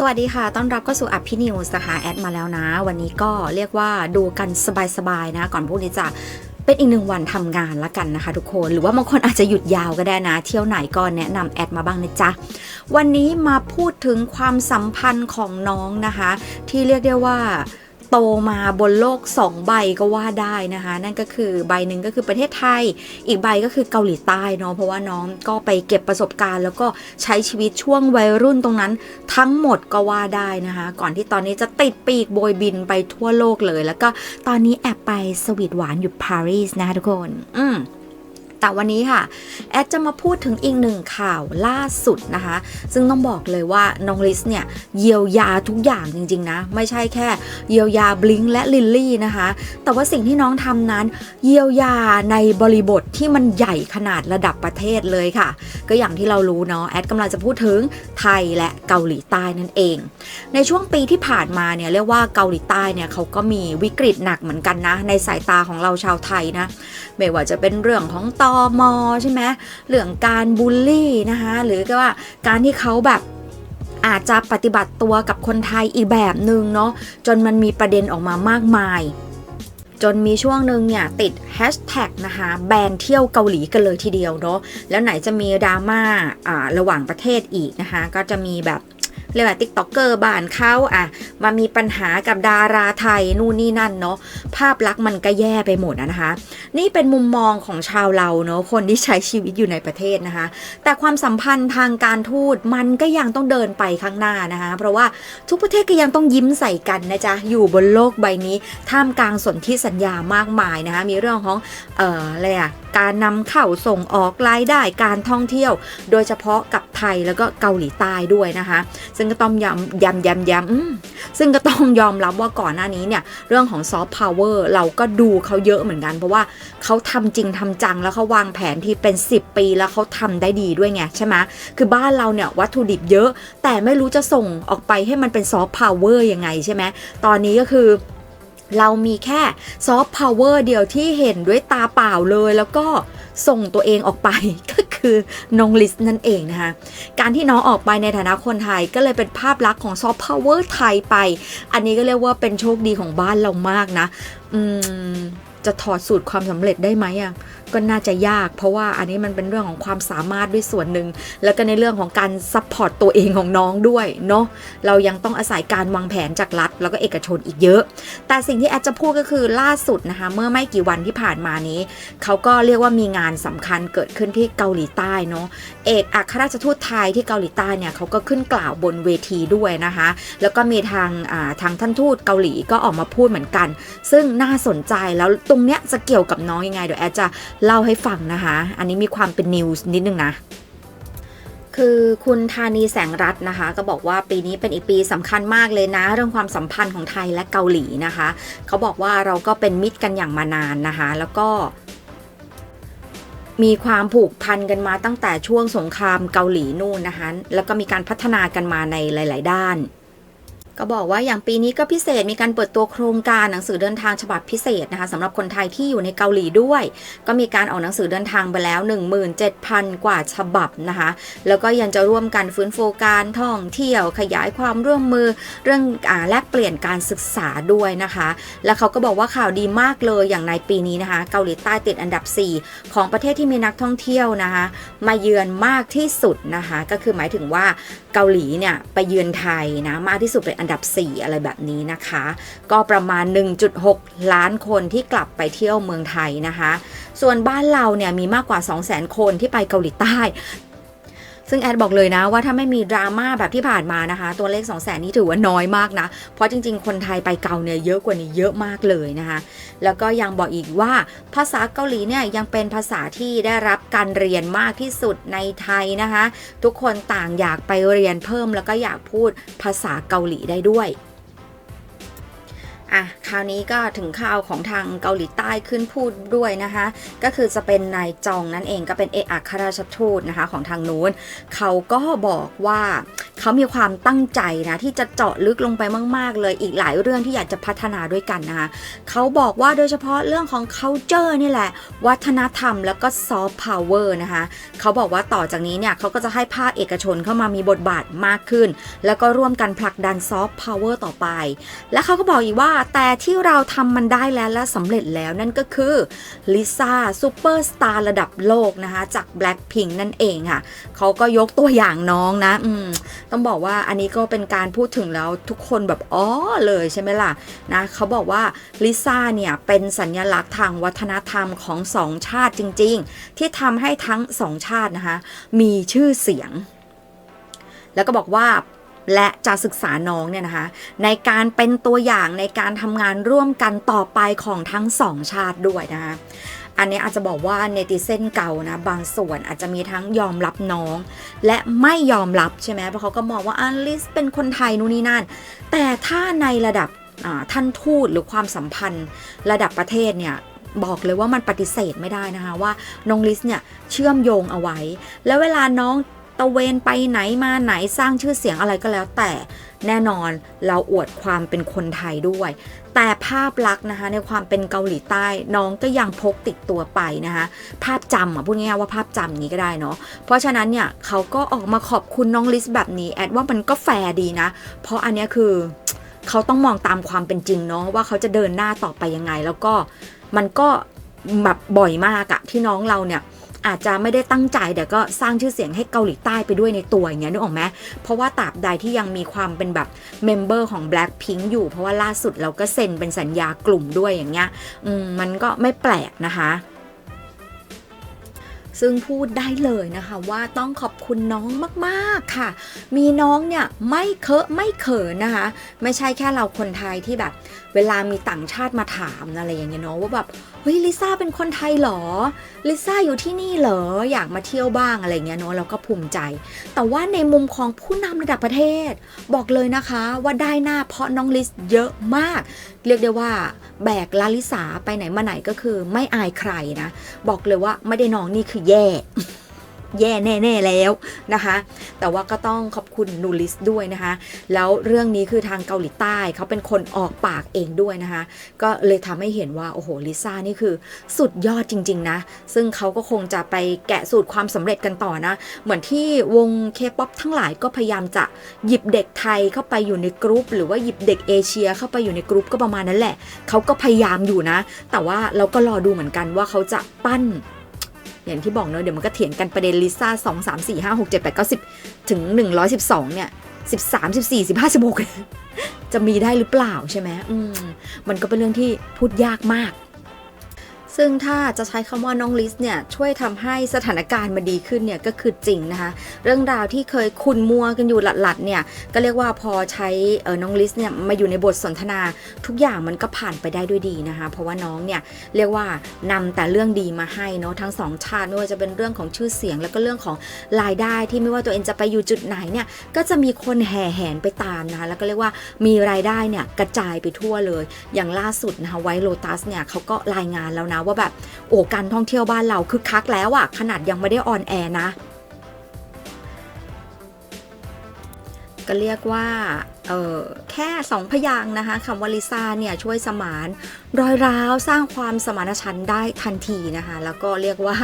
สวัสดีค่ะ ต้อนรับเข้าสู่อัพพี่นิวส์นะคะแอดมาแล้วนะ วันนี้ก็เรียกว่าดูกันสบายๆนะ ก่อนพวกนี้จะเป็นอีกหนึ่งวันทำงานละกันนะคะ ทุกคน หรือว่าบางคนอาจจะหยุดยาวก็ได้นะ เที่ยวไหนก็แนะนำแอดมาบ้างนะจ๊ะ วันนี้มาพูดถึงความสัมพันธ์ของน้องนะคะ ที่เรียกได้ว่า โตมาบนโลก 2 ใบก็ว่าได้นะคะ นั่นก็คือใบหนึ่งก็คือประเทศไทย อีกใบก็คือเกาหลีใต้เนาะเพราะว่าน้องก็ไปเก็บประสบการณ์ แล้วก็ใช้ชีวิตช่วงวัยรุ่นตรงนั้น ทั้งหมดก็ว่าได้นะคะ ก่อนที่ตอนนี้จะติดปีกโบยบินไปทั่วโลกเลย แล้วก็ตอนนี้แอบไปสวีทหวานอยู่ปารีสนะคะทุกคน อืม แต่วันนี้ค่ะ แอดจะมาพูดถึงอีกหนึ่งข่าวล่าสุดนะคะ ซึ่งต้องบอกเลยว่าน้องลิสเนี่ยเยียวยาทุกอย่างจริงๆนะ ไม่ใช่แค่เยียวยาบลิงและลิลลี่นะคะ แต่ว่าสิ่งที่น้องทำนั้น เยียวยาในบริบทที่มันใหญ่ขนาดระดับประเทศเลยค่ะ ก็อย่างที่เรารู้เนาะแอดกำลังจะพูดถึงไทยและเกาหลีใต้นั่นเอง ในช่วงปีที่ผ่านมาเนี่ยเรียกว่าเกาหลีใต้เนี่ยเขาก็มีวิกฤตหนักเหมือนกันนะ ในสายตาของเราชาวไทยนะไม่ว่าจะเป็นเรื่องของตอมอใช่ไหมเรื่องการบูลลี่นะคะหรือก็ว่าการที่เขาแบบอาจจะปฏิบัติตัวกับคนไทยอีกแบบหนึ่งเนาะจนมันมีประเด็นออกมามากมาย จนมีช่วงหนึ่งเนี่ย ติดแฮชแท็กนะคะแบนเที่ยวเกาหลีกันเลยทีเดียวเนาะแล้วไหนจะมีดราม่าอ่าระหว่างประเทศอีกนะคะ ก็จะมีแบบ เรียกว่าติ๊กต็อกเกอร์บ้านเขาอะมามีปัญหากับดาราไทยนู่นนี่นั่นเนาะภาพลักษณ์มันก็แย่ไปหมดนะคะ นี่เป็นมุมมองของชาวเราเนาะคนที่ใช้ชีวิตอยู่ในประเทศนะคะ แต่ความสัมพันธ์ทางการทูตมันก็ยังต้องเดินไปข้างหน้านะคะ เพราะว่าทุกประเทศก็ยังต้องยิ้มใส่กันนะจ๊ะอยู่บนโลกใบนี้ ท่ามกลางสนธิสัญญามากมายนะคะมีเรื่องของเอ่ออะไรอะการนำเข้าส่งออกรายได้การท่องเที่ยว โดยเฉพาะกับไทยแล้วก็เกาหลีใต้ด้วยนะคะซึ่งก็ต้องย้ำย้ำย้ำย้ำซึ่งก็ต้องยอมรับว่าก่อนหน้านี้เนี่ย เรื่องของซอฟต์พาวเวอร์เราก็ดูเขาเยอะเหมือนกัน เพราะว่าเขาทำจริงทำจังแล้วเขาวางแผนที่เป็น 10 ปีแล้วเขาทำได้ดีด้วยไงใช่ไหมคือบ้านเราเนี่ยวัตถุดิบเยอะ แต่ไม่รู้จะส่งออกไปให้มันเป็นซอฟต์พาวเวอร์ยังไงใช่ไหมตอนนี้ก็คือเรามีแค่ซอฟต์พาวเวอร์เดียวที่เห็นด้วยตาเปล่าเลยแล้วก็ส่งตัวเองออกไปก็ คือน้องลิสนั่นเองนะคะการที่น้องออกไปในฐานะคนไทยก็เลยเป็นภาพลักษณ์ของซอฟต์พาวเวอร์ไทยไป อันนี้ก็เรียกว่าเป็นโชคดีของบ้านเรามากนะ อืม จะถอดสูตรความสำเร็จได้ไหมอะก็น่าจะยาก เพราะว่าอันนี้มันเป็นเรื่องของความสามารถด้วยส่วนหนึ่งแล้วก็ในเรื่องของการซัพพอร์ตตัวเองของน้องด้วยเนาะเรายังต้องอาศัยการวางแผนจากรัฐ แล้วก็เอกชนอีกเยอะ แต่สิ่งที่แอดจะพูดก็คือล่าสุดนะคะเมื่อไม่กี่วันที่ผ่านมานี้เขาก็เรียกว่ามีงานสำคัญเกิดขึ้นที่เกาหลีใต้เนาะเอกอัครราชทูตไทยที่เกาหลีใต้เนี่ยเขาก็ขึ้นกล่าวบนเวทีด้วยนะคะ แล้วก็มีทางอ่าทางท่านทูตเกาหลีก็ออกมาพูดเหมือนกัน ซึ่งน่าสนใจแล้วตรงเนี้ยจะเกี่ยวกับน้องยังไง เดี๋ยวแอดจะเล่าให้ฟังนะคะ อันนี้มีความเป็นนิวส์นิดนึงนะคือคุณธานีแสงรัตน์นะคะ ก็บอกว่าปีนี้เป็นอีกปีสำคัญมากเลยนะ เรื่องความสัมพันธ์ของไทยและเกาหลีนะคะ เขาบอกว่าเราก็เป็นมิตรกันอย่างมานานนะคะ แล้วก็มีความผูกพันกันมาตั้งแต่ช่วงสงครามเกาหลีนู่นนะคะ แล้วก็มีการพัฒนากันมาในหลาย ๆ ด้าน ก็บอกว่าอย่างปีนี้ก็พิเศษมีการเปิดตัวโครงการหนังสือเดินทางฉบับพิเศษนะคะสำหรับคนไทยที่อยู่ในเกาหลีด้วย ก็มีการออกหนังสือเดินทางไปแล้ว 17,000 กว่าฉบับนะคะ แล้วก็ยังจะร่วมกันฟื้นฟูการท่องเที่ยวขยายความร่วมมือเรื่องอาแลกเปลี่ยนการศึกษาด้วยนะคะ แล้วเขาก็บอกว่าข่าวดีมากเลยอย่างในปีนี้นะคะ เกาหลีใต้ติดอันดับ 4 ของประเทศที่มีนักท่องเที่ยวนะคะมาเยือนมากที่สุดนะคะ ก็คือหมายถึงว่าเกาหลีเนี่ยไปเยือนไทยนะมากที่สุดเป็นอันดับ 4 อะไรแบบนี้นะคะ ก็ประมาณ 1.6 ล้านคนที่กลับไปเที่ยวเมืองไทยนะคะ ส่วนบ้านเราเนี่ยมีมากกว่า 200,000 คนที่ไปเกาหลีใต้ ซึ่งแอดบอกเลยนะว่าถ้าไม่มีดราม่าแบบที่ผ่านมานะคะ ตัวเลข2 0 0 0 0นนี้ถือว่าน้อยมากนะ เพราะจริงๆ คนไทยไปเกาเนี่ยเยอะกว่านี้เยอะมากเลยนะคะ แล้วก็ยังบอกอีกว่าภาษาเกาหลีเนี่ยยังเป็นภาษาที่ได้รับการเรียนมากที่สุดในไทยนะคะ ทุกคนต่างอยากไปเรียนเพิ่มแล้วก็อยากพูดภาษาเกาหลีได้ด้วย อะคราวนี้ก็ถึงข่าวของทางเกาหลีใต้ขึ้นพูดด้วยนะคะ ก็คือจะเป็นนายจองนั่นเองก็เป็นเอกอัครราชทูตนะคะของทางนู้น เขาก็บอกว่าเขามีความตั้งใจนะที่จะเจาะลึกลงไปมาก ๆ เลยอีกหลายเรื่องที่อยากจะพัฒนาด้วยกันนะคะเขาบอกว่าโดยเฉพาะเรื่องของ culture นี่แหละ วัฒนธรรมแล้วก็ soft power นะคะเขาบอกว่าต่อจากนี้เนี่ยเขาก็จะให้ภาคเอกชนเข้ามามีบทบาทมากขึ้น แล้วก็ร่วมกันผลักดัน soft power ต่อไป และเขาก็บอกอีกว่าแต่ที่เราทำมันได้แล้วและสำเร็จแล้วนั่นก็คือลิซ่าซูเปอร์สตาร์ระดับโลกนะคะจาก Blackpink นั่นเองค่ะเขาก็ยกตัวอย่างน้องนะต้องบอกว่าอันนี้ก็เป็นการพูดถึงแล้วทุกคนแบบอ๋อเลยใช่ไหมล่ะนะเขาบอกว่าลิซ่าเนี่ยเป็นสัญลักษณ์ทางวัฒนธรรมของสองชาติจริง ๆ ที่ทำให้ทั้งสองชาตินะคะมีชื่อเสียง แล้วก็บอกว่า และจะศึกษาน้องเนี่ยนะคะ ในการเป็นตัวอย่างในการทำงานร่วมกันต่อไปของทั้งสองชาติด้วยนะคะอันนี้อาจจะบอกว่าเนติเซนเก่านะบางส่วนอาจจะมีทั้งยอมรับน้อง และไม่ยอมรับใช่ไหมเพราะเขาก็มองว่าอันลิสเป็นคนไทยนู่นนี่นั่น แต่ถ้าในระดับท่านทูตหรือความสัมพันธ์ระดับประเทศเนี่ยบอกเลยว่ามันปฏิเสธไม่ได้นะคะว่าน้องลิสเนี่ยเชื่อมโยงเอาไว้ แล้วเวลาน้อง ตะเวนไปไหนมาไหนสร้างชื่อเสียงอะไรก็แล้ว แต่แน่นอนเราอวดความเป็นคนไทยด้วย แต่ภาพลักษณ์นะคะในความเป็นเกาหลีใต้น้องก็ยังพกติดตัวไปนะคะภาพจำอะพูดง่ายๆว่าภาพจำอย่างนี้ก็ได้เนาะเพราะฉะนั้นเนี่ยเขาก็ออกมาขอบคุณน้องลิสแบบนี้แอดว่ามันก็แฟร์ดีนะ เพราะอันนี้คือเขาต้องมองตามความเป็นจริงเนาะว่าเขาจะเดินหน้าต่อไปยังไง แล้วก็มันก็แบบบ่อยมากอะที่น้องเราเนี่ย อาจจะไม่ได้ตั้งใจแต่ก็สร้างชื่อเสียงให้เกาหลีใต้ไปด้วยในตัวอย่างเงี้ยนึกออกไหมเพราะว่าตราบใดที่ยังมีความเป็นแบบเมมเบอร์ของ Blackpink อยู่ เพราะว่าล่าสุดเราก็เซ็นเป็นสัญญากลุ่มด้วยอย่างเงี้ยมมันก็ไม่แปลกนะคะ ซึ่งพูดได้เลยนะคะว่าต้องขอบคุณน้องมากๆค่ะ มีน้องเนี่ยไม่เคอะไม่เขินนะคะ ไม่ใช่แค่เราคนไทยที่แบบ เวลามีต่างชาติมาถามอะไรอย่างเงี้ยเนาะว่าแบบเฮ้ยลิซ่าเป็นคนไทยเหรอลิซ่าอยู่ที่นี่เหรออยากมาเที่ยวบ้างอะไรเงี้ยเนาะเราก็ภูมิใจ แต่ว่าในมุมของผู้นำระดับประเทศ บอกเลยนะคะว่าได้หน้าเพราะน้องลิสเยอะมาก เรียกได้ว่าแบกลาลิสาไปไหนมาไหนก็คือไม่อายใครนะ บอกเลยว่าไม่ได้น้องนี่คือแย่ แย่แน่ ๆ แล้วนะคะ แต่ว่าก็ต้องขอบคุณนูลิสด้วยนะคะ แล้วเรื่องนี้คือทางเกาหลีใต้เขาเป็นคนออกปากเองด้วยนะคะ ก็เลยทำให้เห็นว่า โอ้โหลิซ่านี่คือสุดยอดจริง ๆ นะ ซึ่งเขาก็คงจะไปแกะสูตรความสำเร็จกันต่อนะ เหมือนที่วงเคป๊อปทั้งหลายก็พยายามจะหยิบเด็กไทยเข้าไปอยู่ในกรุ๊ป หรือว่าหยิบเด็กเอเชียเข้าไปอยู่ในกรุ๊ปก็ประมาณนั้นแหละเขาก็พยายามอยู่นะ แต่ว่าเราก็รอดูเหมือนกันว่าเขาจะปั้น อย่างที่บอกเนอะเดี๋ยวมันก็เถียงกันประเด็นลิซ่าสองสามสี่ห้าหกเจ็ดแปดเก้าสิบถึงหนึ่งร้อยสิบสองเนี่ยสิบสามสิบสี่สิบห้าสิบหกจะมีได้หรือเปล่าใช่ไหมมมันก็เป็นเรื่องที่พูดยากมาก ซึ่งถ้าจะใช้คำว่าน้องลิสเนี่ยช่วยทำให้สถานการณ์มันดีขึ้นเนี่ยก็คือจริงนะคะเรื่องราวที่เคยคุณมัวกันอยู่หลัดๆเนี่ยก็เรียกว่าพอใช้น้องลิสเนี่ยมาอยู่ในบทสนทนา ทุกอย่างมันก็ผ่านไปได้ด้วยดีนะคะเพราะว่าน้องเนี่ยเรียกว่านำแต่เรื่องดีมาให้เนาะทั้งสองชาติไม่ว่าจะเป็นเรื่องของชื่อเสียง แล้วก็เรื่องของรายได้ที่ไม่ว่าตัวเองจะไปอยู่จุดไหนเนี่ยก็จะมีคนแห่แหนไปตามนะคะแล้วก็เรียกว่ามีรายได้เนี่ยกระจายไปทั่วเลย อย่างล่าสุดนะคะไวโลตัสเนี่ยเขาก็รายงานแล้วนะว่าแบบโอ้การท่องเที่ยวบ้านเราคึกคักแล้วอะขนาดยังไม่ได้ออนแอร์นะ ก็เรียกว่าออแค่สองพยางนะคะคำว่าลิซ่าเนี่ยช่วยสมานรอยร้าวสร้างความสมานฉันท์ได้ทันทีนะคะ แล้วก็เรียกว่า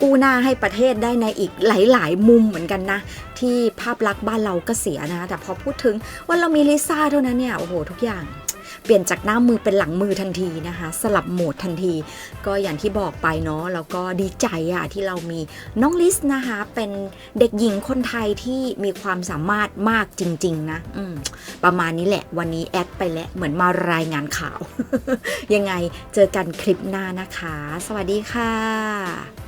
กู้หน้าให้ประเทศได้ในอีกหลาย ๆ มุมเหมือนกันนะ ที่ภาพลักษณ์บ้านเราก็เสียนะแต่พอพูดถึงว่าเรามีลิซ่าเท่านั้นเนี่ยโอ้โหทุกอย่าง เปลี่ยนจากหน้ามือเป็นหลังมือทันทีนะคะ สลับโหมดทันที ก็อย่างที่บอกไปเนาะแล้วก็ดีใจอะที่เรามีน้องลิสนะคะเป็นเด็กหญิงคนไทยที่มีความสามารถมากจริง ๆ นะอืประมาณนี้แหละวันนี้แอดไปแล้วเหมือนมารายงานข่าว ยังไงเจอกันคลิปหน้านะคะ สวัสดีค่ะ